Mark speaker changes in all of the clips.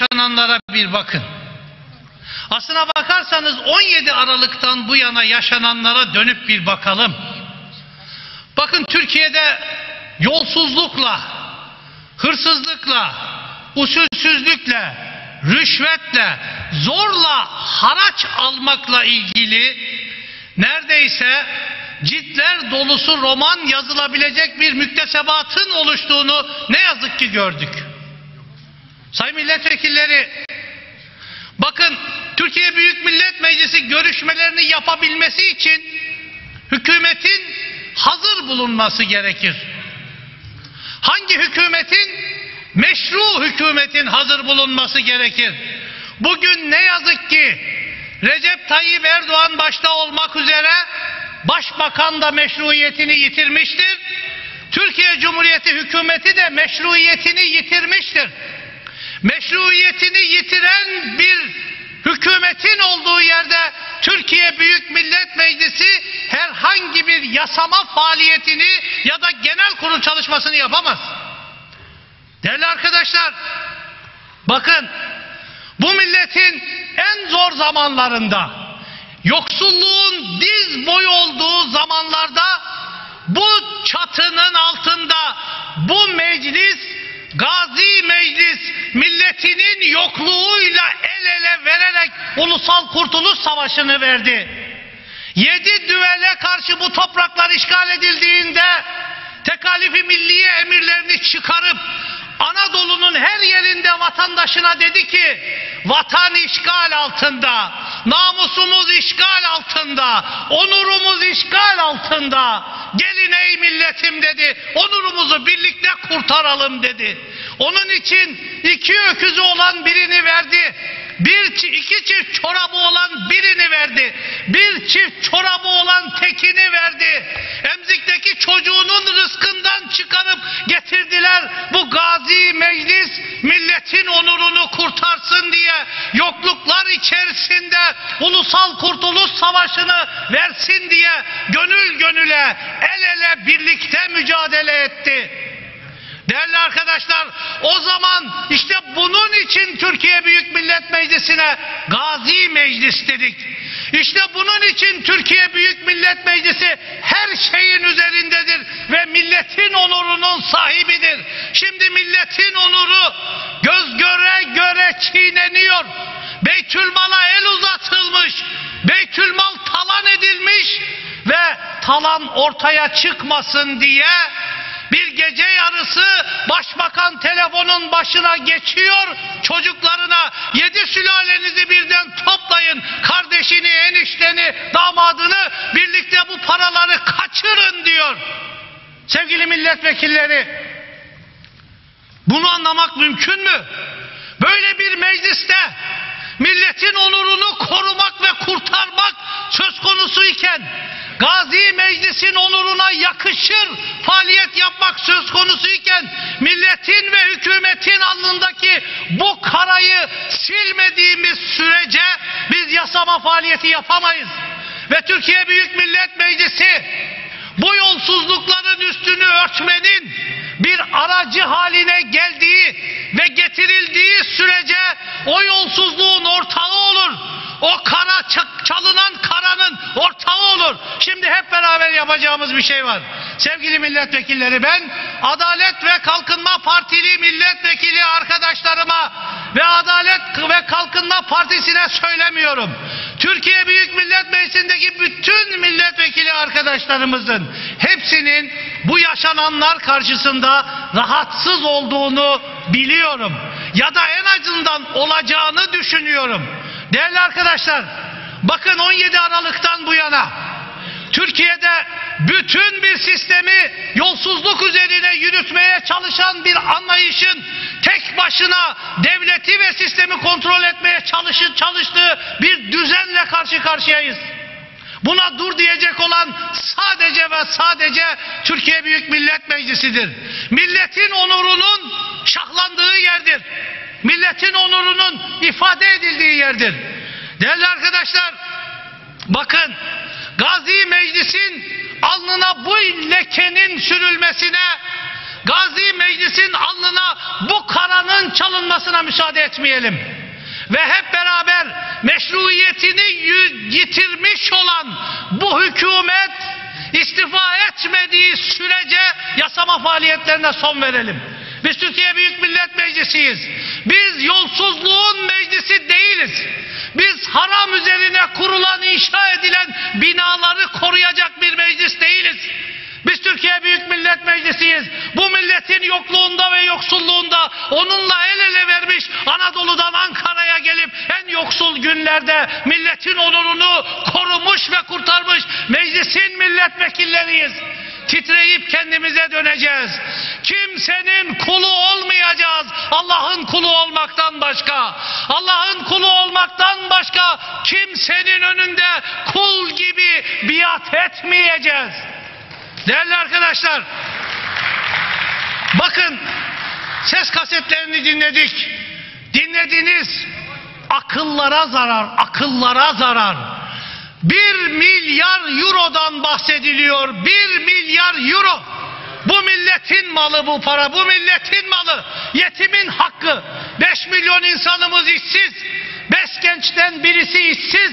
Speaker 1: yaşananlara bir bakın. Aslına bakarsanız 17 Aralık'tan bu yana yaşananlara dönüp bir bakalım. Bakın Türkiye'de yolsuzlukla, hırsızlıkla, usulsüzlükle, rüşvetle, zorla haraç almakla ilgili neredeyse ciltler dolusu roman yazılabilecek bir müktesebatın oluştuğunu ne yazık ki gördük. Sayın milletvekilleri, bakın Türkiye Büyük Millet Meclisi görüşmelerini yapabilmesi için hükümetin hazır bulunması gerekir. Hangi hükümetin? Meşru hükümetin hazır bulunması gerekir. Bugün ne yazık ki Recep Tayyip Erdoğan başta olmak üzere başbakan da meşruiyetini yitirmiştir. Türkiye Cumhuriyeti hükümeti de meşruiyetini yitirmiştir. Meşruiyetini yitiren bir hükümetin olduğu yerde Türkiye Büyük Millet Meclisi herhangi bir yasama faaliyetini ya da genel kurul çalışmasını yapamaz. Değerli arkadaşlar, bakın bu milletin en zor zamanlarında, yoksulluğun diz boyu olduğu zamanlarda bu çatının altında bu meclis, gazi meclis milletinin yokluğuyla el ele vererek ulusal kurtuluş savaşını verdi. Yedi düvele karşı bu topraklar işgal edildiğinde tekalifi milliye emirlerini çıkarıp Anadolu'nun her yerinde vatandaşına dedi ki vatan işgal altında, namusumuz işgal altında, onurumuz işgal altında. Gelin ey milletim dedi, onurumuzu birlikte kurtaralım dedi. Onun için iki öküzü olan birini verdi. Bir iki çift çorabı olan birini verdi. Bir çift çorabı olan tekini verdi. Emzikteki çocuğunun rızkından çıkarıp getirdiler. Bu gazi meclis milletin onurunu kurtarsın diye yokluklar içerisinde ulusal kurtuluş savaşını versin diye gönül gönüle el ele birlikte mücadele etti. Değerli arkadaşlar o zaman işte bunun için Türkiye Büyük Millet Meclisi'ne Gazi Meclis dedik. İşte bunun için Türkiye Büyük Millet Meclisi her şeyin üzerindedir ve milletin onurunun sahibidir. Şimdi milletin onuru göz göre göre çiğneniyor. Beytülmal'a el uzatılmış. Beytülmal talan edilmiş ve talan ortaya çıkmasın diye bir gece yarısı başbakan telefonun başına geçiyor. Çocuklarına yedi sülalenizi birden toplayın. Kardeşini enişteni damadını birlikte bu paraları kaçırın diyor. Sevgili milletvekilleri bunu anlamak mümkün mü? Böyle bir mecliste milletin onurunu korumak ve kurtarmak söz konusu iken Gazi Meclis'in onuruna yakışır faaliyet yapmak söz konusu iken milletin ve hükümetin alnındaki bu karayı silmediğimiz sürece biz yasama faaliyeti yapamayız. Ve Türkiye Büyük Millet Meclisi bu yolsuzlukların üstünü örtmenin bir aracı haline geldiği ve getirildiği sürece o yolsuzluğun ortağı olur. O kara çalınan karanın ortağı olur. Şimdi hep beraber yapacağımız bir şey var. Sevgili milletvekilleri ben Adalet ve Kalkınma Partili milletvekili arkadaşlarıma ve Adalet ve Kalkınma Partisi'ne söylemiyorum. Türkiye Büyük Millet Meclisi'ndeki bütün milletvekili arkadaşlarımızın hepsinin bu yaşananlar karşısında rahatsız olduğunu biliyorum. Ya da en azından olacağını düşünüyorum. Değerli arkadaşlar, bakın 17 Aralık'tan bu yana Türkiye'de bütün bir sistemi yolsuzluk üzerine yürütmeye çalışan bir anlayışın tek başına devleti ve sistemi kontrol etmeye çalışır, çalıştığı bir düzenle karşı karşıyayız. Buna dur diyecek olan sadece ve sadece Türkiye Büyük Millet Meclisi'dir. Milletin onurunun şahlandığı yerdir. Milletin onurunun ifade edildiği yerdir. Değerli arkadaşlar, bakın Gazi Meclis'in alnına bu lekenin sürülmesine Gazi Meclis'in alnına bu karanın çalınmasına müsaade etmeyelim. Ve hep beraber meşruiyetini yitirmiş olan bu hükümet istifa etmediği sürece yasama faaliyetlerine son verelim. Biz Türkiye Büyük Millet Meclisi'yiz. Biz yolsuzluğun meclisi değiliz. Biz haram üzerine kurulan, inşa edilen binaları koruyacak bir meclis değiliz. Biz Türkiye Büyük Millet Meclisi'yiz. Bu milletin yokluğunda ve yoksulluğunda onunla el ele vermiş Anadolu'dan Ankara'ya gelip en yoksul günlerde milletin onurunu korumuş ve kurtarmış meclisin milletvekilleriyiz. Titreyip kendimize döneceğiz. Kimsenin. Allah'ın kulu olmaktan başka. Allah'ın kulu olmaktan başka kimsenin önünde kul gibi biat etmeyeceğiz. Değerli arkadaşlar, bakın ses kasetlerini dinledik. Dinlediniz. Akıllara zarar, akıllara zarar. Bir milyar eurodan bahsediliyor. Bir milyar euro. Bu milletin malı bu para, bu milletin malı. Yetimin hakkı. 5 milyon insanımız işsiz. Beş gençten birisi işsiz.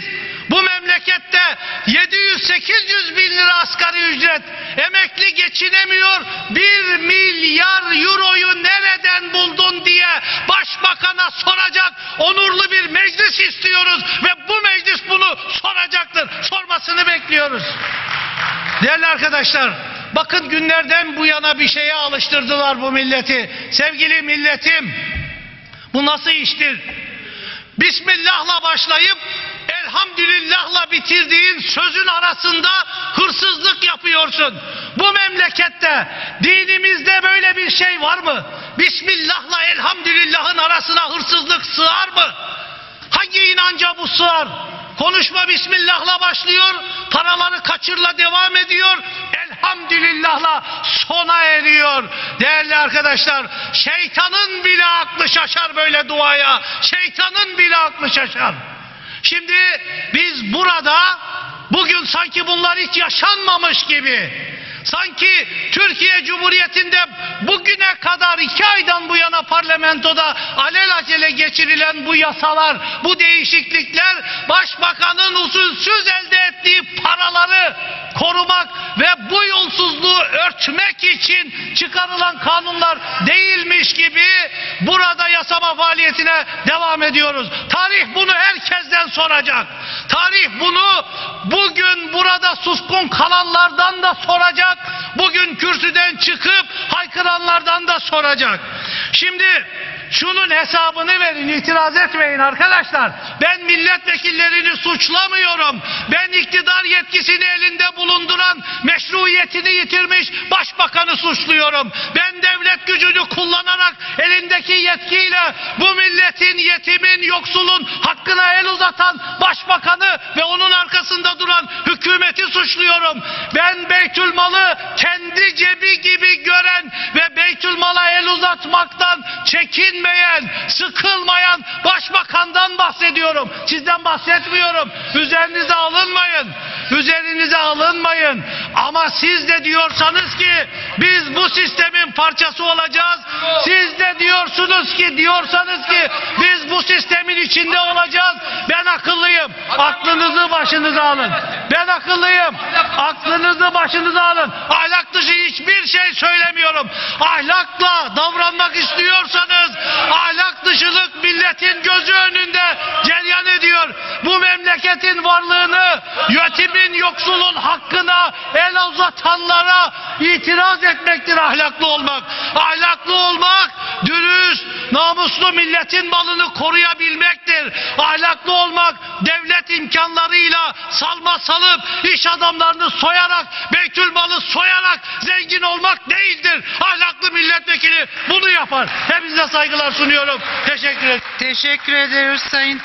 Speaker 1: Bu memlekette 700-800 bin lira asgari ücret. Emekli geçinemiyor. 1 milyar euroyu nereden buldun diye başbakana soracak onurlu bir meclis istiyoruz. Ve bu meclis bunu soracaktır. Sormasını bekliyoruz. Değerli arkadaşlar, bakın günlerden bu yana bir şeye alıştırdılar bu milleti. Sevgili milletim, bu nasıl iştir? Bismillah'la başlayıp elhamdülillah'la bitirdiğin sözün arasında hırsızlık yapıyorsun. Bu memlekette dinimizde böyle bir şey var mı? Bismillah'la elhamdülillah'ın arasına hırsızlık sığar mı? Hangi inanca bu sığar? Konuşma Bismillah'la başlıyor, paraları kaçırla devam ediyor, elhamdülillah'la sona eriyor. Değerli arkadaşlar, şeytanın bile aklı şaşar böyle duaya, şeytanın bile aklı şaşar. Şimdi biz burada bugün sanki bunlar hiç yaşanmamış gibi Sanki Türkiye Cumhuriyeti'nde bugüne kadar iki aydan bu yana parlamentoda alelacele geçirilen bu yasalar, bu değişiklikler başbakanın usulsüz elde ettiği paraları korumak ve bu yolsuzluğu örtmek için çıkarılan kanunlar değilmiş gibi burada yasama faaliyetine devam ediyoruz. Tarih bunu herkesten soracak. Tarih bunu bugün burada suskun kalanlardan da soracak. Bugün kürsüden çıkıp haykıranlardan da soracak. Şimdi şunun hesabını verin, itiraz etmeyin arkadaşlar. Ben milletvekillerini suçlamıyorum. Ben iktidar yetkisini elinde bulunduran, meşruiyetini yitirmiş başbakanı suçluyorum. Ben devlet gücünü kullanarak elindeki yetkiyle bu milletin, yetimin, yoksulun hakkına el uzatan başbakanı ve onun arkasında duran hükümeti suçluyorum. Ben Beytülmal'ı kendi cebi gibi el uzatmaktan çekinmeyen, sıkılmayan başbakandan bahsediyorum. Sizden bahsetmiyorum. Üzerinize alınmayın. Üzerinize alınmayın. Ama siz de diyorsanız ki biz bu sistemin parçası olacağız. Siz de diyorsunuz ki diyorsanız ki biz bu sistemin içinde olacağız. Ben akıllıyım. Aklınızı başınıza alın. Ben akıllıyım. Aklınızı başınıza alın. Ahlak dışı hiçbir şey söylemiyorum. Ahlakla davranmak istiyorsanız ahlak dışılık milletin gözü önünde ceryan ediyor. Bu memleketin varlığını yetimin yoksulun hakkına el uzatanlara itiraz etmektir ahlaklı olmak. Ahlaklı olmak dürüst, namuslu milletin malını koruyabilmektir. Ahlaklı olmak devlet imkanlarıyla salma salıp iş adamlarını soyarak, beytül malı soyarak zengin olmak değildir. Ahlaklı milletvekili bunu yapar. Hepinize saygılar sunuyorum. Teşekkür ederim.
Speaker 2: Teşekkür ederiz Sayın